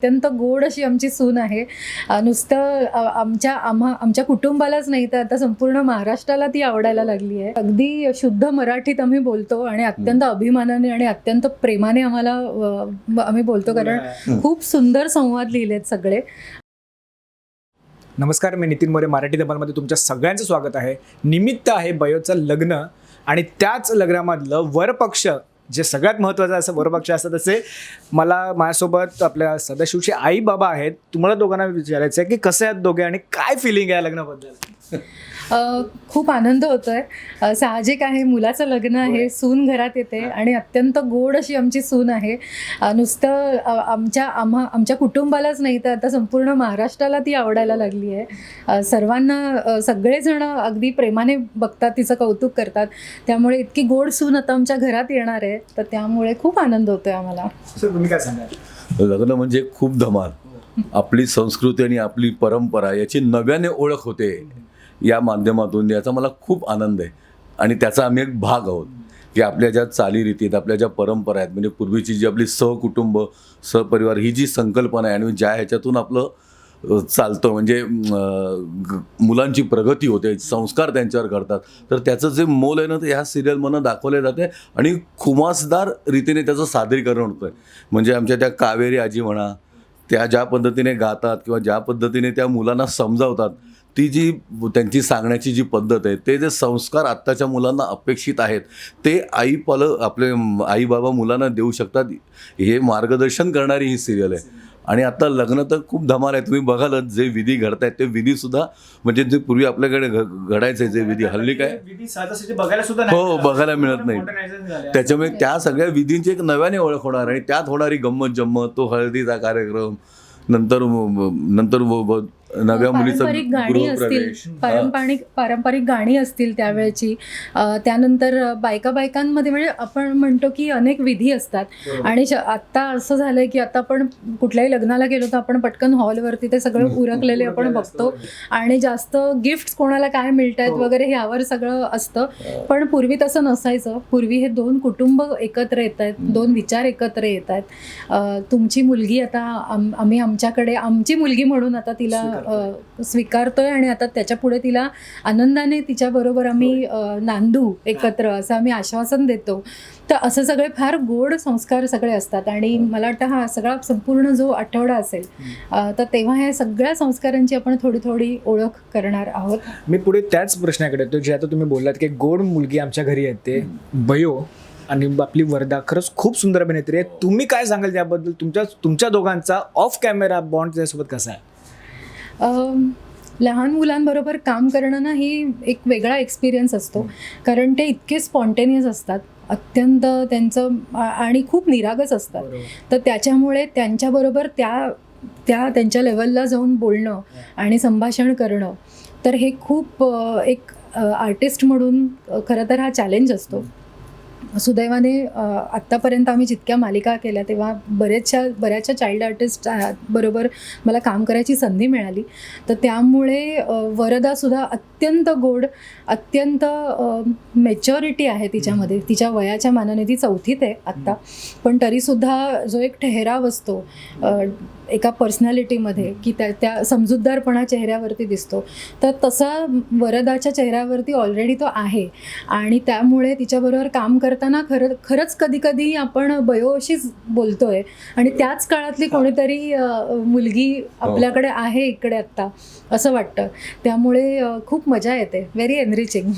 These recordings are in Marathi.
अत्यंत गोड अशी आमची सून आहे. नुसतं आमच्या आम्हा आमच्या कुटुंबालाच नाही तर आता संपूर्ण महाराष्ट्राला ती आवडायला लागली आहे. अगदी शुद्ध मराठीत आम्ही बोलतो आणि अत्यंत अभिमानाने आणि अत्यंत प्रेमाने आम्हाला आम्ही बोलतो कारण खूप सुंदर संवाद लिहिलेत सगळे. नमस्कार मी नितीन मोरे मराठी दबालमध्ये तुमच्या सगळ्यांचं स्वागत आहे. निमित्त आहे बयोचं लग्न आणि त्याच लग्नामधलं वरपक्ष जे सगळ्यात महत्त्वाचं असं वरपक्ष असतं तसे मला माझ्यासोबत आपल्या सदाशिवचे आई बाबा आहेत. तुम्हाला दोघांना विचारायचं आहे की कसे आहेत दोघे आणि काय फिलिंग आहे या लग्नाबद्दल? खूप आनंद होतोय. साहजिक आहे मुलाचं लग्न आहे सून घरात येते आणि अत्यंत गोड अशी आमची सून आहे. नुसतं आमच्या आम्हा आमच्या कुटुंबालाच नाही तर आता संपूर्ण महाराष्ट्राला ती आवडायला लागली आहे. सर्वांना सगळेजण अगदी प्रेमाने बघतात तिचं कौतुक करतात. त्यामुळे इतकी गोड सून आता आमच्या घरात येणार आहे तर त्यामुळे खूप आनंद होतोय आम्हाला. सर तुम्ही काय सांगाल? लग्न म्हणजे खूप धमाल. आपली संस्कृती आणि आपली परंपरा याची नव्याने ओळख होते. या माध्यमातून याचा मला खूप आनंद आहे. आणि त्याचा आम्ही एक भाग आहोत. की आपल्या ज्या चालीरीती आहेत आपल्या ज्या परंपरा आहेत म्हणजे पूर्वीची जी आपली सहकुटुंब सहपरिवार ही जी संकल्पना आहे आणि ज्या ह्याच्यातून आपलं चालतं म्हणजे ग- मुलांची प्रगती होते संस्कार त्यांच्यावर करतात तर त्याचं जे मोल आहे ना ते ह्या सिरियलमधनं दाखवले जाते आणि खुमासदार रीतीने त्याचं सादरीकरण होतं आहे म्हणजे आमच्या त्या कावेरी आजी म्हणा त्या ज्या पद्धतीने गातात किंवा ज्या पद्धतीने त्या मुलांना समजावतात ती जी त्यांची सांगण्याची जी पद्धत आहे ते जे संस्कार आत्ताच्या मुलांना अपेक्षित आहेत ते आई पाल आपले आई बाबा मुलांना देऊ शकतात हे मार्गदर्शन करणारी ही सिरियल आहे. आणि आता लग्न तर खूप धमाल आहे. तुम्ही बघालच जे विधी घडतायत ते विधी सुद्धा म्हणजे जे पूर्वी आपल्याकडे घ- घडायचे जे विधी हल्ली काय? हो, बघायला मिळत नाही. त्याच्यामुळे त्या सगळ्या विधींची एक नव्याने ओळख होणार आणि त्यात होणारी गंमत जम्मत तो हळदीचा कार्यक्रम नंतर नंतर नव्या मुलीचा पारंपरिक गाणी असतील. हा. पारंपरिक पारंपरिक गाणी असतील त्यावेळेची. त्यानंतर बायका बायकांमध्ये म्हणजे आपण म्हणतो की अनेक विधी असतात. आणि श- आता असं झालंय की आता आपण कुठल्याही लग्नाला गेलो तर आपण पटकन हॉलवरती ते सगळं उरकलेले आपण बघतो. आणि जास्त गिफ्ट कोणाला काय मिळत आहेत हो. वगैरे ह्यावर सगळं असतं. पण पूर्वी तसं नसायचं. पूर्वी हे दोन कुटुंब एकत्र येत आहेत दोन विचार एकत्र येत आहेत तुमची मुलगी आता आम- आम्ही आमच्याकडे आमची मुलगी म्हणून आता तिला स्वीकारतोय आणि आता त्याच्या पुढे तिला आनंदाने तिच्याबरोबर आम्ही नांदू एकत्र असं आम्ही आश्वासन देतो. तर असं सगळे फार गोड संस्कार सगळे असतात आणि मला वाटतं हा सगळा संपूर्ण जो आठवडा असेल तर तेव्हा ह्या सगळ्या संस्कारांची आपण थोडी थोडी ओळख करणार आहोत. मी पुढे त्याच प्रश्नाकडे येतो जे आता तुम्ही बोललात की गोड मुलगी आमच्या घरी येते बयो आणि आपली वरदा खरंच खूप सुंदर अभिनेत्री आहे. तुम्ही काय सांगाल त्याबद्दल? तुमच्या तुमच्या दोघांचा ऑफ कॅमेरा बॉन्ड त्याच्यासोबत कसा आहे? लहान मुलांबरोबर काम करणं ना ही एक वेगळा एक्सपिरियन्स असतो. कारण ते इतके स्पॉन्टेनियस असतात. अत्यंत त्यांचं आणि खूप निरागस असतात. तर त्याच्यामुळे त्यांच्याबरोबर त्या त्या त्यांच्या लेवलला जाऊन बोलणं आणि संभाषण करणं तर हे खूप एक आर्टिस्ट म्हणून खरं तर हा चॅलेंज असतो. सुदैवाने आत्तापर्यंत आम्ही जितक्या मालिका केल्या तेव्हा बरेचशा बऱ्याचशा चाइल्ड आर्टिस्ट बरोबर मला काम करायची संधी मिळाली. तर त्यामुळे वरदासुद्धा अत्यंत गोड अत्यंत मेच्युरिटी आहे तिच्यामध्ये. तिच्या वयाच्या मानाने ती चौथीत आहे आत्ता. पण तरीसुद्धा जो एक ठहराव असतो एका पर्सनॅलिटीमध्ये की त्या त्या समजूतदारपणा चेहऱ्यावरती दिसतो. तर तसा वरदाच्या चेहऱ्यावरती ऑलरेडी तो आहे. आणि त्यामुळे तिच्याबरोबर काम करताना खरं खरंच कधी कधी आपण बयोशीच बोलतोय. आणि त्याच काळातली कोणीतरी मुलगी आपल्याकडे आहे इकडे आत्ता असं वाटतं. त्यामुळे खूप मजा येते. व्हेरी एनरिचिंग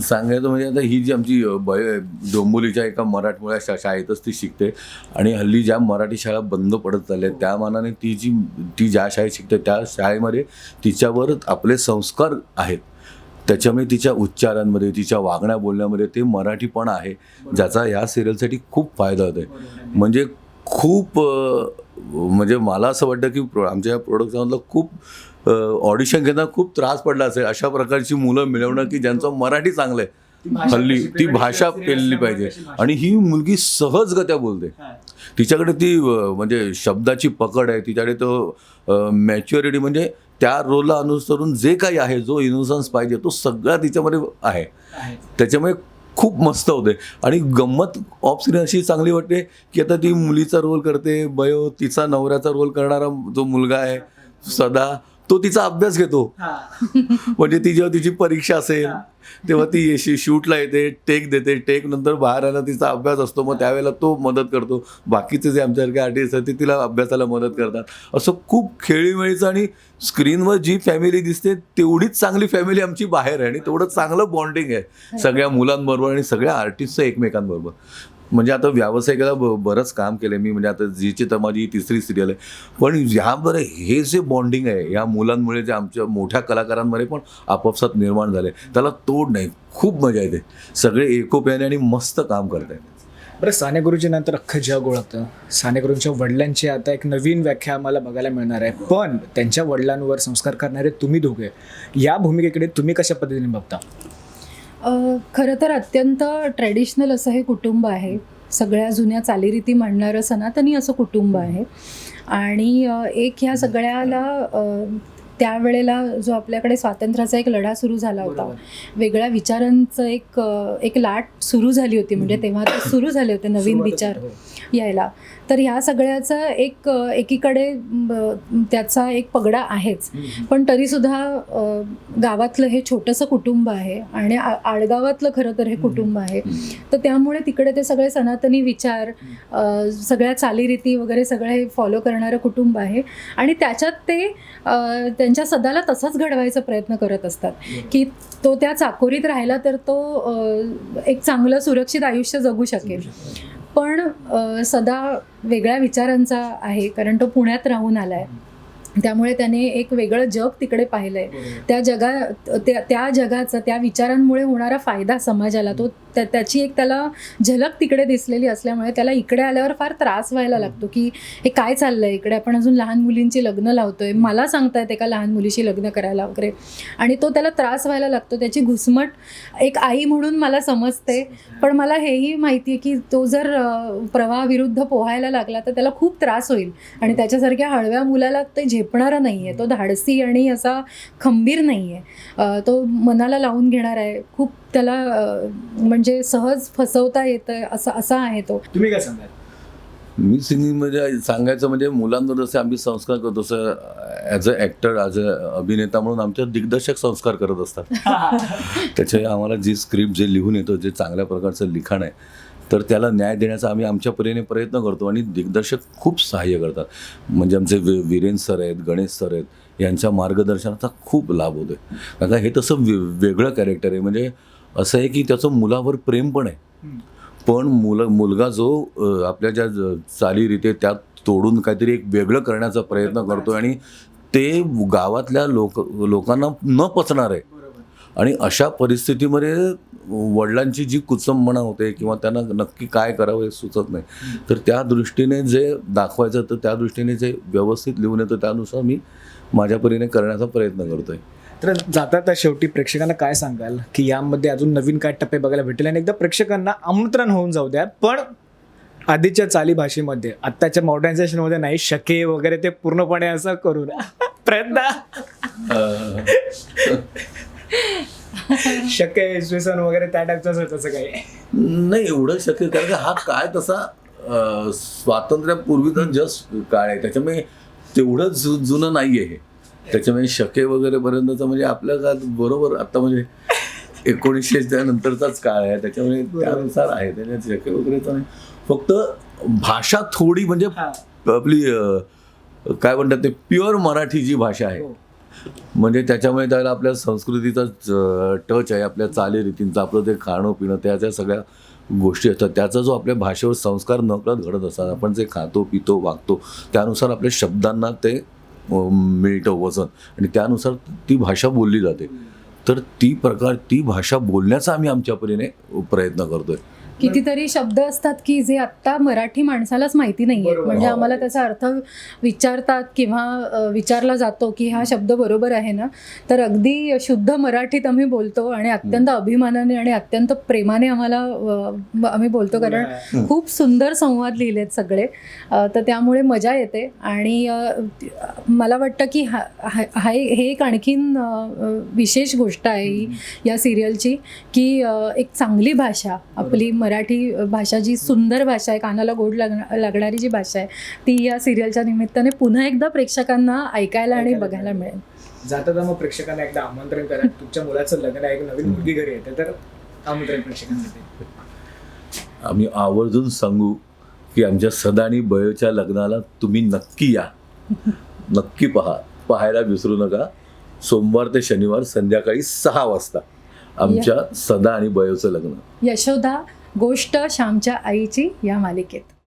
सांगायचं म्हणजे आता ही जी आमची बय डोंबोलीच्या एका मराठमोळ्या शा शाळेतच ती शिकते. आणि हल्ली ज्या मराठी शाळा बंद पडत चालल्या त्या मानाने ती जी ती ज्या शाळेत शिकते त्या शाळेमध्ये तिच्यावर आपले संस्कार आहेत. त्याच्यामुळे तिच्या उच्चारांमध्ये तिच्या वागण्या बोलण्यामध्ये ते मराठीपणा आहे ज्याचा ह्या सिरियलसाठी खूप फायदा होतो आहे म्हणजे खूप म्हणजे मला असं वाटतं की प्रो आमच्या या प्रोडक्शनमधलं खूप ऑडिशन घेताना खूप त्रास पडला असेल. अशा प्रकारची मुलं मिळवणं की ज्यांचं मराठी चांगलं आहे. हल्ली ती भाषा पेलली पाहिजे. आणि ही मुलगी सहजगत्या बोलते. तिच्याकडे ती म्हणजे शब्दाची पकड आहे. तिच्याकडे तो मॅच्युरिटी म्हणजे त्या रोलला अनुसरून जे काही आहे जो इनोसन्स पाहिजे तो सगळा तिच्यामध्ये आहे. त्याच्यामुळे खूप मस्त होते. आणि गंमत ऑफ अशी चांगली वाटते की आता ती मुलीचा रोल करते. बयो तिचा नवऱ्याचा रोल करणारा जो मुलगा आहे सदा तो तिचा अभ्यास घेतो. म्हणजे ती जेव्हा तिची परीक्षा असेल तेव्हा ती शि- शूटला येते टेक देते टेक नंतर बाहेर आला तिचा अभ्यास असतो मग त्यावेळेला तो मदत करतो. बाकीचे जे आमच्यासारखे आर्टिस्ट आहेत ते तिला अभ्यासाला मदत करतात. असं खूप खेळीमेळीचं आणि स्क्रीनवर जी फॅमिली दिसते तेवढीच चांगली फॅमिली आमची बाहेर आहे आणि तेवढं चांगलं बॉन्डिंग आहे. सगळ्या मुलांबरोबर आणि सगळ्या आर्टिस्टचं एकमेकांबरोबर. म्हणजे आता व्यावसायिकाला ब बरंच काम केलं मी म्हणजे आता जीची तर माझी तिसरी सिरियल आहे. पण ह्या बरं हे जे बॉन्डिंग आहे या मुलांमुळे जे आमच्या मोठ्या कलाकारांमध्ये पण आपापसात निर्माण झाले त्याला तोड नाही. खूप मजा येते. सगळे एकोप्याने आणि मस्त काम करत आहेत बरं साने गुरुजी नंतर अख्खं जग ओळखतं. साने गुरुंच्या वडिलांची आता एक नवीन व्याख्या आम्हाला बघायला मिळणार आहे. पण त्यांच्या वडिलांवर संस्कार करणारे तुम्ही दोघे. या भूमिकेकडे तुम्ही कशा पद्धतीने बघता? खरं तर अत्यंत ट्रेडिशनल असं हे कुटुंब आहे. सगळ्या जुन्या चालीरीती मांडणारं सनातनी असं कुटुंब आहे. आणि एक ह्या सगळ्याला त्यावेळेला जो आपल्याकडे स्वातंत्र्याचा एक लढा सुरू झाला होता. वेगळ्या विचारांचं एक एक लाट सुरू झाली होती. म्हणजे तेव्हा ते सुरू झाले होते नवीन विचार. यायला. तर ह्या सगळ्याचा एक एकीकडे त्याचा एक पगडा आहेच. पण तरीसुद्धा गावातलं हे छोटंसं कुटुंब आहे आणि आ- आडगावातलं खरं तर हे कुटुंब आहे. तर त्यामुळे तिकडे ते सगळे सनातनी विचार सगळ्या चालीरीती वगैरे सगळं हे फॉलो करणारं कुटुंब आहे. आणि त्याच्यात ते त्यांच्या सदाला तसाच घडवायचा प्रयत्न करत असतात. की तो त्या चाकोरीत राहिला तर तो एक चांगलं सुरक्षित आयुष्य जगू शकेल. पण सदा वेगळ्या विचारांचा आहे कारण तो पुण्यात राहून आलाय. त्यामुळे त्याने एक वेगळं जग तिकडे पाहिलंय. त्या जगा त्या त्या जगाचा त्या विचारांमुळे होणारा फायदा समाजाला तो त्या त्याची एक त्याला झलक तिकडे दिसलेली असल्यामुळे त्याला इकडे आल्यावर फार त्रास व्हायला लागतो की हे काय चाललंय इकडे? आपण अजून लहान मुलींची लग्न लावतोय. मला सांगतायत एका लहान मुलीशी लग्न करायला वगैरे. आणि तो त्याला त्रास व्हायला लागतो. त्याची घुसमट एक आई म्हणून मला समजते. पण मला हेही माहिती आहे की तो जर प्रवाहाविरुद्ध पोहायला लागला तर त्याला खूप त्रास होईल. आणि त्याच्यासारख्या हळव्या मुलाला ते झेपणारा नाही आहे तो धाडसी आणि असा खंबीर नाही आहे तो मनाला लावून घेणार आहे. खूप त्याला म्हणजे सहज फसवता येतं असं असा आहे तो. तुम्ही काय सांगाल? मी सिंगिंगमध्ये सांगायचं म्हणजे मुलांवर जसे आम्ही संस्कार करतो तसं as a actor as a अभिनेता म्हणून आमच्या दिग्दर्शक संस्कार करत असतात. त्याचे आम्हाला जी स्क्रिप्ट जे लिहून येतं जे चांगल्या प्रकारचं लिखाण आहे तर त्याला न्याय देण्याचा आम्ही आमच्या परीने प्रयत्न करतो आणि दिग्दर्शक खूप सहाय्य करतात. म्हणजे आमचे वी वीरेन सर आहेत गणेश सर आहेत यांच्या मार्गदर्शनाचा खूप लाभ होतो आहे कारण हे तसं वे वेगळं कॅरेक्टर आहे. म्हणजे असं आहे की त्याचं मुलावर प्रेम पण आहे. पण मुलं मुलगा जो आपल्या ज्या चालीरीती त्यात तोडून काहीतरी एक वेगळं करण्याचा प्रयत्न करतो आणि ते गावातल्या लोक लोकांना न पचणार आहे. आणि अशा परिस्थितीमध्ये वडिलांची जी कुचंबणा होते किंवा त्यांना नक्की काय करावं हे सुचत नाही. तर त्या दृष्टीने जे दाखवायचं तर त्या दृष्टीने जे व्यवस्थित लिहून येतं त्यानुसार मी माझ्या परीने करण्याचा प्रयत्न करतोय. तर जाता त्या शेवटी प्रेक्षकांना काय सांगाल? की यामध्ये अजून नवीन काय टप्पे बघायला भेटेल? आणि एकदा प्रेक्षकांना आमंत्रण होऊन जाऊ द्या पण आधीच्या चाली भाषेमध्ये आत्ताच्या मॉडर्नायझेशनमध्ये नाही शके वगैरे ते पूर्णपणे असं करून प्रयत्न. शके इसवी सन वगैरे त्या टाईपचं असं तसं काही. नाही एवढं शक्य कारण हा काळ तसा स्वातंत्र्यापूर्वीचा जस्ट काळ आहे. त्याच्यामुळे तेवढं जु जुनं नाही आहे हे. त्याच्यामुळे शके वगैरे पर्यंतचं म्हणजे आपल्या काळात बरोबर आता म्हणजे एकोणीसशेच्या नंतरचाच काळ आहे. त्याच्यामुळे त्यानुसार आहे. त्याच्यात शके वगैरेचं नाही. फक्त भाषा थोडी म्हणजे. आपली काय म्हणतात ते प्युअर मराठी जी भाषा आहे. हो. म्हणजे त्याच्यामुळे त्याला आपल्या संस्कृतीचा टच आहे. आपल्या चालीरीतींचा आपलं ते खाणं पिणं त्याच्या सगळ्या गोष्टी असतात. त्याचा जो आपल्या भाषेवर संस्कार नकळत घडत असतात. आपण जे खातो पितो वागतो त्यानुसार आपल्या शब्दांना ते मिळतं वजन. आणि त्यानुसार ती भाषा बोलली जाते. तर ती प्रकार ती भाषा बोलण्याचा आम्ही आमच्या परीने प्रयत्न करतोय. कितीतरी शब्द असतात की जे आत्ता मराठी माणसालाच माहिती नाही आहेत. म्हणजे हो. आम्हाला त्याचा अर्थ विचारतात किंवा विचारला जातो की हा शब्द बरोबर आहे ना? तर अगदी शुद्ध मराठीत आम्ही बोलतो आणि अत्यंत अभिमानाने आणि अत्यंत प्रेमाने आम्हाला आम्ही बोलतो. कारण खूप सुंदर संवाद लिहिलेत सगळे. तर त्यामुळे मजा येते. आणि मला वाटतं की हा हा हा- हे एक आणखीन विशेष गोष्ट आहे ही या सिरियलची की एक चांगली भाषा आपली मराठी भाषा जी सुंदर भाषा आहे कानाला गोड लागणा लागणारी जी भाषा आहे ती या सिरियलच्या निमित्ताने पुन्हा एकदा प्रेक्षकांना ऐकायला आणि बघायला मिळेल. जाता मग प्रेक्षकांना एकदा आमंत्रण करा. तुमच्या मुलाचं लग्न आहे एक नवीन मुलगी घरी येते तर आमंत्रण प्रेक्षकांसाठी. आम्ही आवर्जून सांगू की आमच्या सदा आणि बयोच्या लग्नाला तुम्ही नक्की या. नक्की पहा. पाहायला विसरू नका. सोमवार ते शनिवार संध्याकाळी सहा वाजता आमच्या सदा आणि बयोचं लग्न. यशोदा गोष्ट श्यामच्या आईची या मालिकेत.